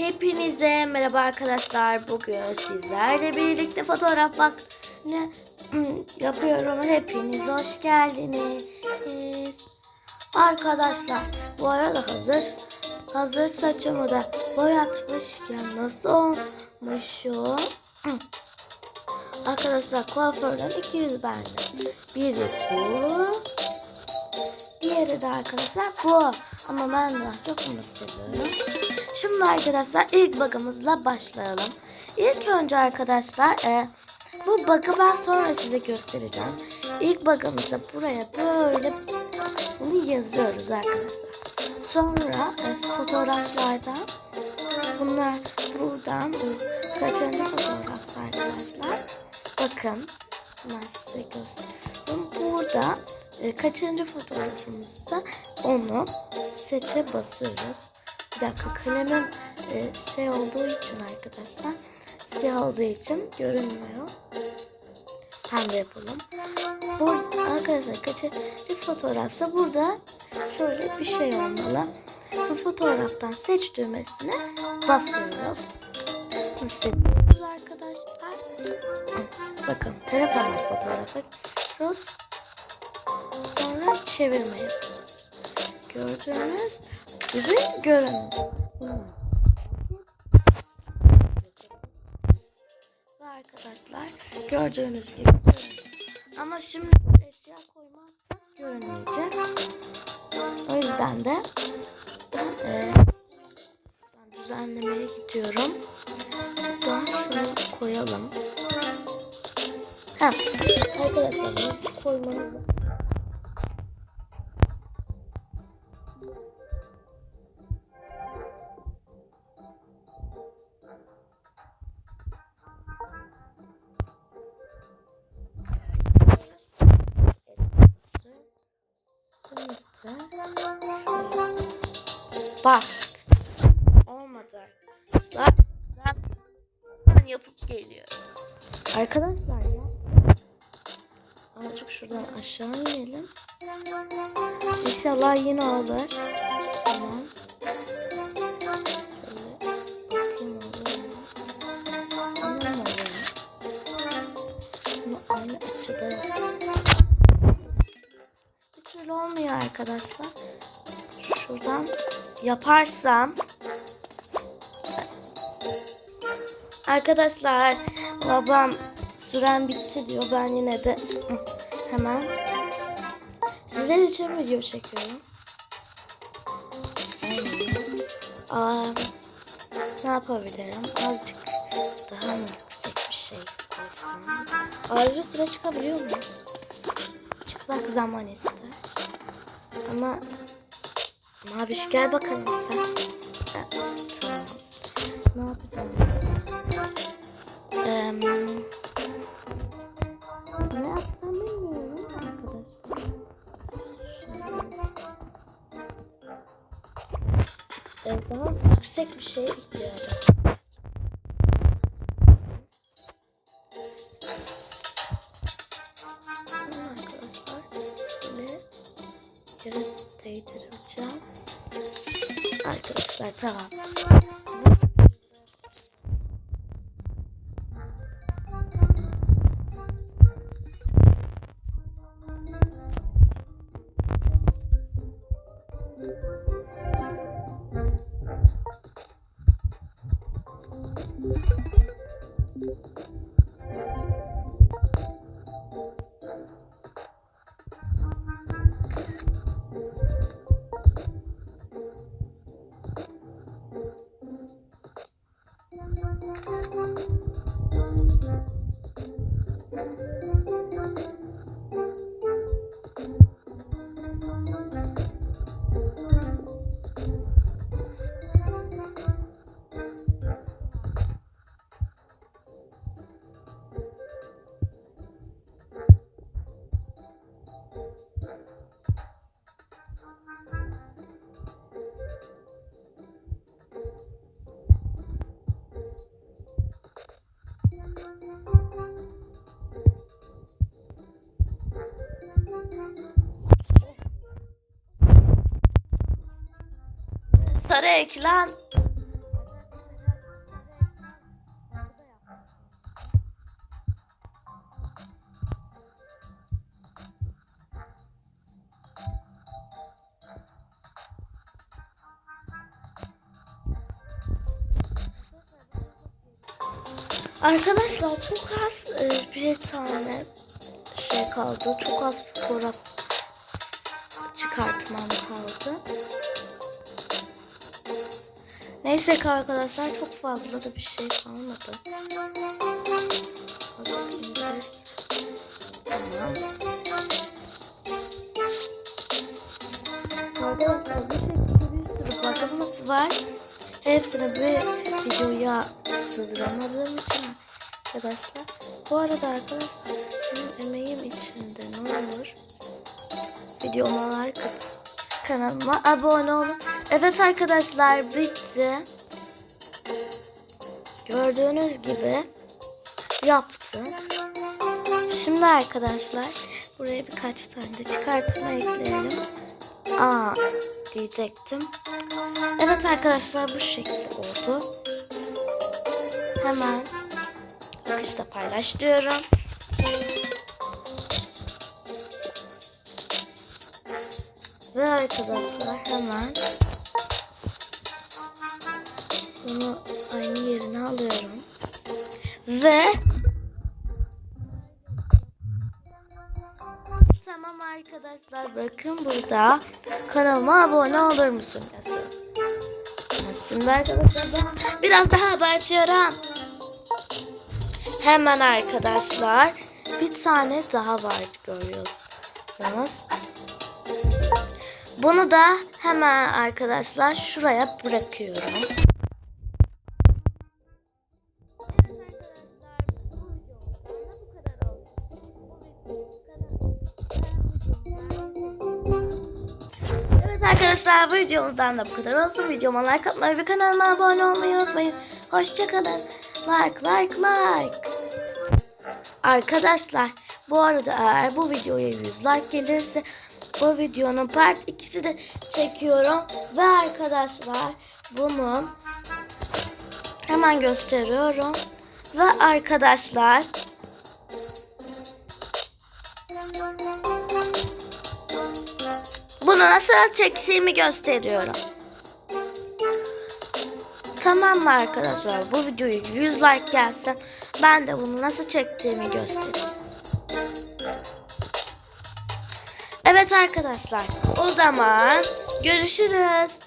Hepinize merhaba arkadaşlar. Bugün sizlerle birlikte fotoğraf bak ne yapıyorum. Hepiniz hoş geldiniz. Arkadaşlar bu arada hazır hazır saçımı da boyatmışken nasıl olmuşum? Arkadaşlar kuaförden 200 bende. Biri bu. Diğeri de arkadaşlar bu. Ama ben daha çok bunu. Şimdi arkadaşlar ilk bakımızla başlayalım. İlk önce arkadaşlar e, bu bug'ı ben sonra size göstereceğim. İlk bug'ımızda buraya böyle bunu yazıyoruz arkadaşlar. Sonra e, fotoğraflardan bunlar buradan bu kaçıncı fotoğrafsa arkadaşlar. Bakın ben size göstereyim. Burada e, kaçıncı fotoğrafımızsa onu seçe basıyoruz. Bir dakika kalemim e, şey olduğu için arkadaşlar siyah olduğu için görünmüyor. Pembe yapalım. Bu arkadaşlar kaçıncı fotoğrafsa burada şöyle bir şey olmalı. Bu fotoğraftan seç düğmesine basıyoruz. Seçiyoruz arkadaşlar. Bakın telefonla fotoğrafı giriyoruz. Sonra çevirmeye basıyoruz. Gördüğünüz gibi görün. Ve arkadaşlar gördüğünüz gibi görünüyor. Ama şimdi eşya koymazsak görünmeyecek. O yüzden de e, ben düzenlemeye gidiyorum. Buradan şunu koyalım. Ha, arkadaşlar koymamız lazım. Bastık. Olmadı. Ben, ben yapıp geliyorum. Arkadaşlar ya. Azıcık şuradan aşağı inelim. İnşallah yine olur. Tamam. Arkadaşlar. Şuradan yaparsam Arkadaşlar babam süren bitti diyor. Ben yine de hemen sizler için video çekiyorum. Aa, ne yapabilirim? Azıcık daha mı yüksek bir şey olsun? Ayrıca süre çıkabiliyor muyuz? Çıkmak zaman ister. Ama Maviş gel bakalım sen. Ha, tamam. Ne yapacağım? Eee, ne yapsam bilmiyorum arkadaşlar. Ee, daha yüksek bir şeye ihtiyacım. Yere değdireceğim. Arkadaşlar tamam. Bunları eklen. Arkadaşlar çok az e, bir tane şey kaldı. Çok az fotoğraf çıkartmam kaldı. Neyse arkadaşlar çok fazla da bir şey kalmadı. Arkadaşlar bir şekilde bir sürü bakımız var. Hepsini bir videoya sığdıramadığım için arkadaşlar. Bu arada arkadaşlar benim emeğim içinde ne olur videoma like at. Kanalıma abone olun. Evet arkadaşlar bitti. Gördüğünüz gibi yaptım. Şimdi arkadaşlar buraya birkaç tane de çıkartma ekleyelim. Aa diyecektim. Evet arkadaşlar bu şekilde oldu. Hemen akışta paylaş diyorum. Ve arkadaşlar hemen bunu aynı yerine alıyorum. Ve Tamam arkadaşlar bakın burada kanalıma abone olur musun yazıyor. Şimdi arkadaşlar biraz daha abartıyorum. Hemen arkadaşlar bir tane daha var görüyorsunuz. Bunu da hemen arkadaşlar şuraya bırakıyorum. Arkadaşlar bu videomuzdan da bu kadar olsun. Videoma like atmayı ve kanalıma abone olmayı unutmayın. Hoşçakalın. Like like like. Arkadaşlar bu arada eğer bu videoya 100 like gelirse bu videonun part 2'si de çekiyorum. Ve arkadaşlar bunu hemen gösteriyorum. Ve arkadaşlar bunu nasıl çektiğimi gösteriyorum. Tamam mı arkadaşlar? Bu videoya 100 like gelsin. Ben de bunu nasıl çektiğimi göstereyim. Evet arkadaşlar. O zaman görüşürüz.